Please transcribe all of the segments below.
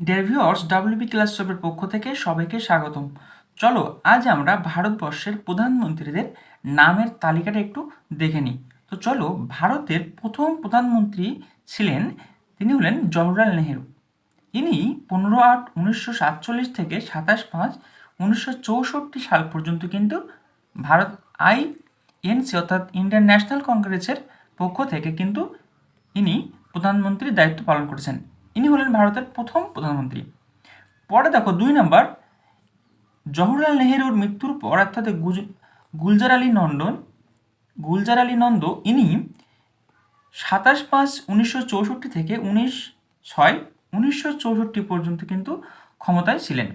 ডেভিয়র্স WB class শপের পক্ষ থেকে সবাইকে স্বাগতম। চলো, আজ আমরা ভারতবর্ষের প্রধানমন্ত্রীদের নামের তালিকাটা একটু দেখে নিই। তো চলো, ভারতের প্রথম প্রধানমন্ত্রী ছিলেন, তিনি হলেন জওহরলাল নেহেরু। ইনি পনেরো আট উনিশশো সাতচল্লিশ থেকে সাতাশ পাঁচ উনিশশো চৌষট্টি সাল পর্যন্ত কিন্তু ভারত আই এনসি অর্থাৎ ইন্ডিয়ান ন্যাশনাল কংগ্রেসের পক্ষ থেকে কিন্তু ইনি প্রধানমন্ত্রীর দায়িত্ব পালন করেছেন। ইনি হলেন ভারতের প্রথম প্রধানমন্ত্রী। পরে দেখো দুই নম্বর, জওহরলাল নেহেরুর মৃত্যুর পর অর্থাৎ গুলজার আলী নন্দন, গুলজার আলী নন্দ ইনি সাতাশ পাঁচ উনিশশো চৌষট্টি থেকে উনিশ ছয় উনিশশো চৌষট্টি পর্যন্ত কিন্তু ক্ষমতায় ছিলেন।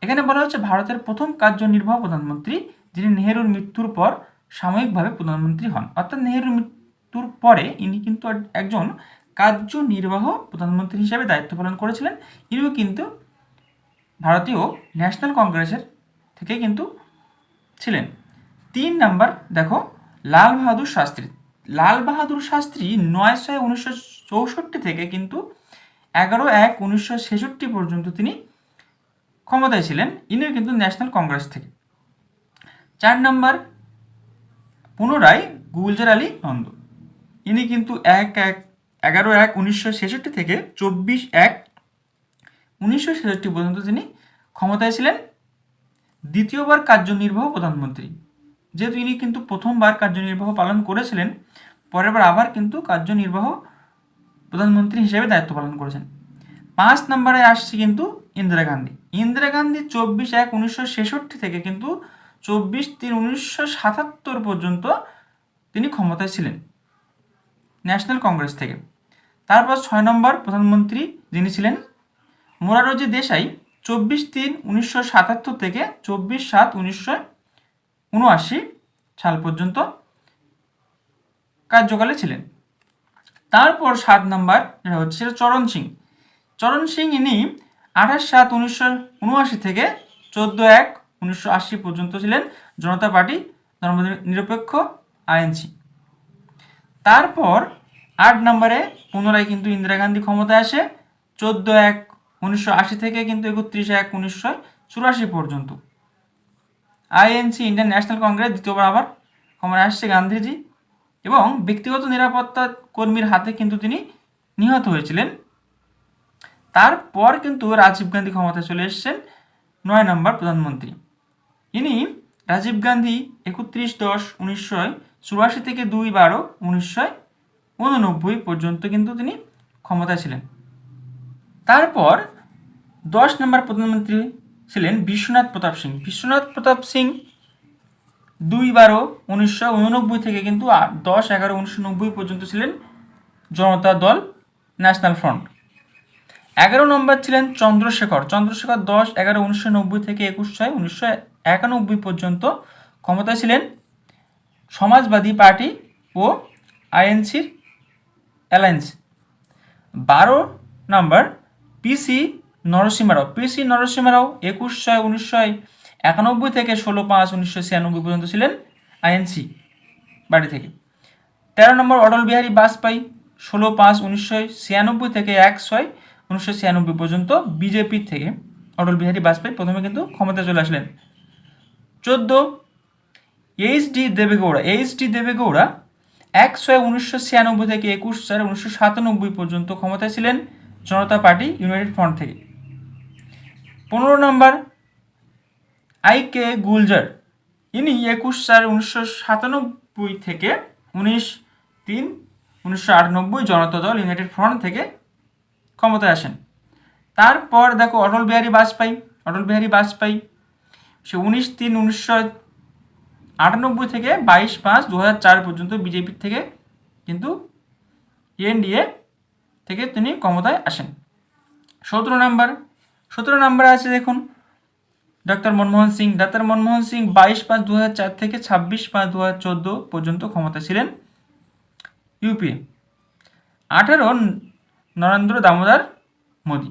এখানে বলা হচ্ছে ভারতের প্রথম কার্যনির্বাহ প্রধানমন্ত্রী, যিনি নেহেরুর মৃত্যুর পর সাময়িকভাবে প্রধানমন্ত্রী হন। অর্থাৎ নেহেরুর মৃত্যুর পরে ইনি কিন্তু এক- একজন কার্যনির্বাহ প্রধানমন্ত্রী হিসাবে দায়িত্ব পালন করেছিলেন। ইনিও কিন্তু ভারতীয় ন্যাশনাল কংগ্রেসের থেকে কিন্তু ছিলেন। তিন নাম্বার, দেখো, লাল বাহাদুর শাস্ত্রী। লাল বাহাদুর শাস্ত্রী নয় ছয় উনিশশো চৌষট্টি থেকে কিন্তু এগারো এক উনিশশো ছেষট্টি পর্যন্ত তিনি ক্ষমতায় ছিলেন। ইনিও কিন্তু ন্যাশনাল কংগ্রেস থেকে। চার নাম্বার, পুনরায় গুলজার আলী নন্দ। ইনি কিন্তু এক এক এগারো এক উনিশশো ছেষট্টি থেকে চব্বিশ এক উনিশশো ছেষট্টি পর্যন্ত তিনি ক্ষমতায় ছিলেন। দ্বিতীয়বার কার্যনির্বাহ প্রধানমন্ত্রী। যেহেতু ইনি কিন্তু প্রথমবার কার্যনির্বাহ পালন করেছিলেন, পরেরবার আবার কিন্তু কার্যনির্বাহ প্রধানমন্ত্রী হিসেবে দায়িত্ব পালন করেছেন। পাঁচ নম্বরে আসছে কিন্তু ইন্দিরা গান্ধী। ইন্দিরা গান্ধী চব্বিশ এক উনিশশো ছেষট্টি থেকে কিন্তু চব্বিশ তিন উনিশশো সাতাত্তর পর্যন্ত তিনি ক্ষমতায় ছিলেন ন্যাশনাল কংগ্রেস থেকে তারপর ছয় নম্বর প্রধানমন্ত্রী যিনি ছিলেন মোরারজি দেশাই, চব্বিশ তিন উনিশশো সাতাত্তর থেকে চব্বিশ সাত উনিশশো উনআশি সাল পর্যন্ত কার্যকালে ছিলেন। তারপর সাত নম্বর যেটা হচ্ছে সেটা চরণ সিং। চরণ সিং ইনি আঠাশ সাত উনিশশো উনআশি থেকে চোদ্দ এক উনিশশো আশি পর্যন্ত ছিলেন জনতা পার্টি ধর্ম নিরপেক্ষ আইএনসি তারপর আট নম্বরে পুনরায় কিন্তু ইন্দিরা গান্ধী ক্ষমতায় আসে, চোদ্দ এক উনিশশো আশি থেকে কিন্তু একত্রিশ এক উনিশশো চুরাশি পর্যন্ত। আইএনসি ইন্ডিয়ান ন্যাশনাল কংগ্রেস দ্বিতীয়বার আবার ক্ষমতায় আসছে গান্ধীজি এবং ব্যক্তিগত নিরাপত্তা কর্মীর হাতে কিন্তু তিনি নিহত হয়েছিলেন। তারপর কিন্তু রাজীব গান্ধী ক্ষমতায় চলে এসেছেন নয় নম্বর প্রধানমন্ত্রী। ইনি রাজীব গান্ধী একত্রিশ দশ উনিশশো চুরাশি থেকে দুই বারো উনিশশো উননব্বই পর্যন্ত কিন্তু তিনি ক্ষমতায় ছিলেন। তারপর দশ নম্বর প্রধানমন্ত্রী ছিলেন বিশ্বনাথ প্রতাপ সিং। বিশ্বনাথ প্রতাপ সিং দুই বারো উনিশশো উননব্বই থেকে কিন্তু দশ, এগারো, উনিশশো নব্বই পর্যন্ত ছিলেন জনতা দল, ন্যাশনাল ফ্রন্ট। এগারো নম্বর ছিলেন চন্দ্রশেখর। চন্দ্রশেখর দশ, এগারো, উনিশশো নব্বই থেকে একুশ ছয়, উনিশশো একানব্বই পর্যন্ত ক্ষমতায় ছিলেন সমাজবাদী পার্টি ও আইএনসির অ্যালায়েন্স। বারো নম্বর, পিসি নরসিংহ রাও পিসি নরসিংহ রাও একুশ ছয় উনিশশো একানব্বই থেকে ষোলো পাঁচ, উনিশশো ছিয়ানব্বই পর্যন্ত ছিলেন আইএনসি বাড়ি থেকে। তেরো নম্বর, অটল বিহারী বাজপেয়ী, ষোলো পাঁচ উনিশশো ছিয়ানব্বই থেকে এক ছয়, উনিশশো ছিয়ানব্বই পর্যন্ত বিজেপি থেকে অটল বিহারী বাজপেয়ী প্রথমে কিন্তু ক্ষমতায় চলে আসলেন। চোদ্দ, H D Deve Gowda. H D Deve Gowda এক ছয় উনিশশো ছিয়ানব্বই থেকে একুশ চার উনিশশো সাতানব্বই পর্যন্ত ক্ষমতায় ছিলেন জনতা পার্টি, ইউনাইটেড ফ্রন্ট থেকে। পনেরো নম্বর, আই কে গুলজার। ইনি একুশ চার উনিশশো সাতানব্বই থেকে উনিশ, তিন, উনিশশো আটানব্বই জনতা দল ইউনাইটেড ফ্রন্ট থেকে ক্ষমতায় আসেন। তারপর দেখো, অটল বিহারী বাজপেয়ী, অটল বিহারী বাজপেয়ী। সে উনিশ, তিন, উনিশশো আটানব্বই থেকে বাইশ পাঁচ দু পর্যন্ত বিজেপির থেকে কিন্তু এনডিএ থেকে তিনি ক্ষমতায় আসেন। সতেরো নাম্বার, সতেরো নাম্বারে আছে দেখুন ডক্টর মনমোহন সিং। ডাক্তার মনমোহন সিং বাইশ পাঁচ দু থেকে ছাব্বিশ পাঁচ দু পর্যন্ত ক্ষমতা ছিলেন ইউপিএ আঠারো নরেন্দ্র দামোদর মোদি।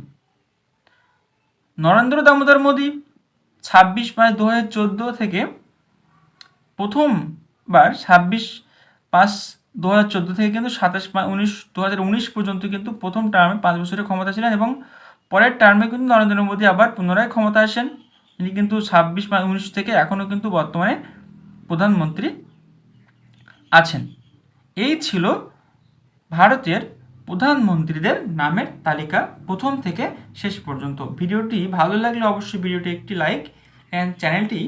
নরেন্দ্র দামোদর মোদি ছাব্বিশ পাঁচ দু থেকে প্রথমবার ছাব্বিশ পাঁচ দু হাজার চোদ্দ থেকে কিন্তু সাতাশ উনিশ দু হাজার উনিশ পর্যন্ত কিন্তু প্রথম টার্মে পাঁচ বছরের ক্ষমতা ছিলেন এবং পরের টার্মে কিন্তু নরেন্দ্র মোদী আবার পুনরায় ক্ষমতা আসেন। তিনি কিন্তু ছাব্বিশ উনিশ থেকে এখনও কিন্তু বর্তমানে প্রধানমন্ত্রী আছেন। এই ছিল ভারতের প্রধানমন্ত্রীদের নামের তালিকা প্রথম থেকে শেষ পর্যন্ত। ভিডিওটি ভালো লাগলে অবশ্যই ভিডিওটি একটি লাইক অ্যান্ড চ্যানেলটি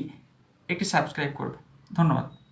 একটি সাবস্ক্রাইব করবে। ধন্যবাদ।